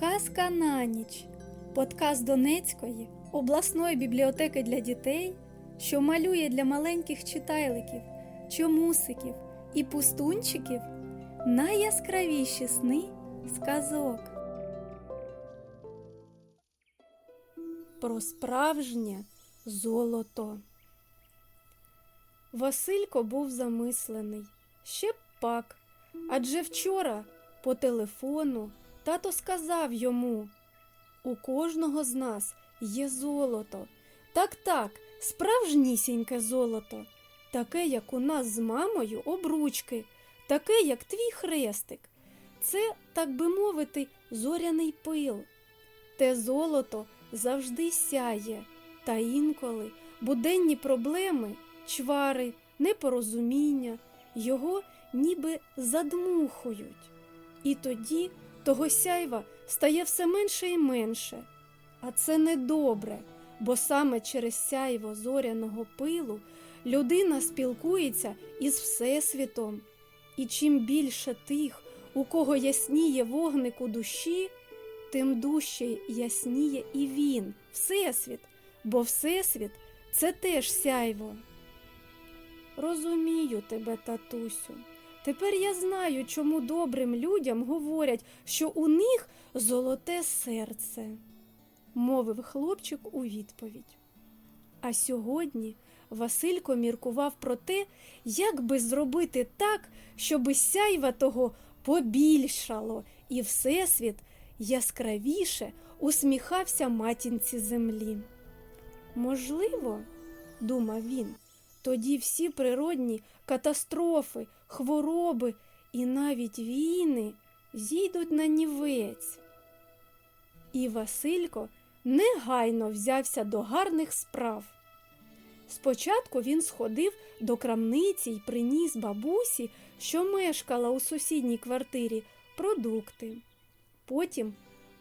Казка на ніч. Подкаст Донецької обласної бібліотеки для дітей, що малює для маленьких читайликів, чомусиків і пустунчиків найяскравіші сни сказок. Про справжнє золото. Василько був замислений. Ще б пак. Адже вчора по телефону тато сказав йому: у кожного з нас є золото. Так, так, справжнісіньке золото, таке, як у нас з мамою, обручки, таке, як твій хрестик. Це, так би мовити, зоряний пил. Те золото завжди сяє, та інколи буденні проблеми, чвари, непорозуміння його ніби задмухують. І тоді того сяйва стає все менше і менше. А це недобре, бо саме через сяйво зоряного пилу людина спілкується із Всесвітом. І чим більше тих, у кого ясніє вогник у душі, тим дужче ясніє і він, Всесвіт, бо Всесвіт це теж сяйво. Розумію тебе, татусю. Тепер я знаю, чому добрим людям говорять, що у них золоте серце, мовив хлопчик у відповідь. А сьогодні Василько міркував про те, як би зробити так, щоби сяйва того побільшало, і Всесвіт яскравіше усміхався матінці землі. Можливо, думав він, тоді всі природні катастрофи, хвороби і навіть війни зійдуть на нівець. І Василько негайно взявся до гарних справ. Спочатку він сходив до крамниці й приніс бабусі, що мешкала у сусідній квартирі, продукти. Потім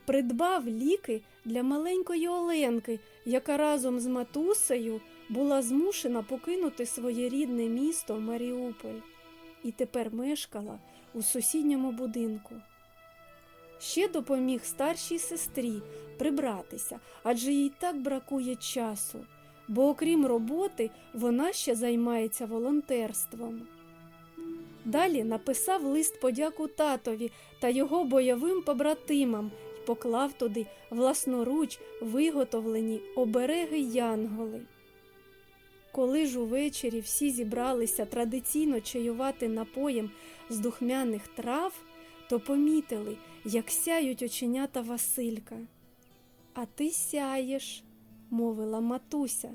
придбав ліки для маленької Оленки, яка разом з матусею була змушена покинути своє рідне місто Маріуполь і тепер мешкала у сусідньому будинку. Ще допоміг старшій сестрі прибратися, адже їй так бракує часу, бо окрім роботи вона ще займається волонтерством. Далі написав лист подяку татові та його бойовим побратимам і поклав туди власноруч виготовлені обереги янголи. Коли ж увечері всі зібралися традиційно чаювати напоєм з духмяних трав, то помітили, як сяють оченята Василька. А ти сяєш, мовила матуся.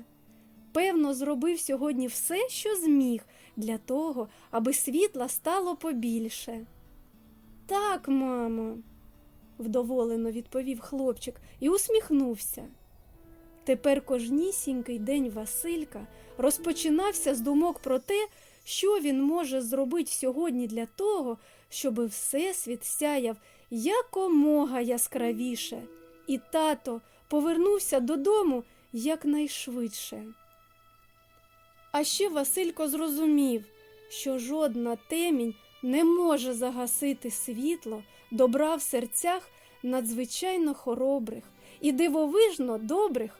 Певно, зробив сьогодні все, що зміг, для того, аби світла стало побільше. Так, мамо, вдоволено відповів хлопчик і усміхнувся. Тепер кожнісінький день Василька розпочинався з думок про те, що він може зробити сьогодні для того, щоб Всесвіт сяяв якомога яскравіше, і тато повернувся додому якнайшвидше. А ще Василько зрозумів, що жодна темінь не може загасити світло добра в серцях надзвичайно хоробрих і дивовижно добрих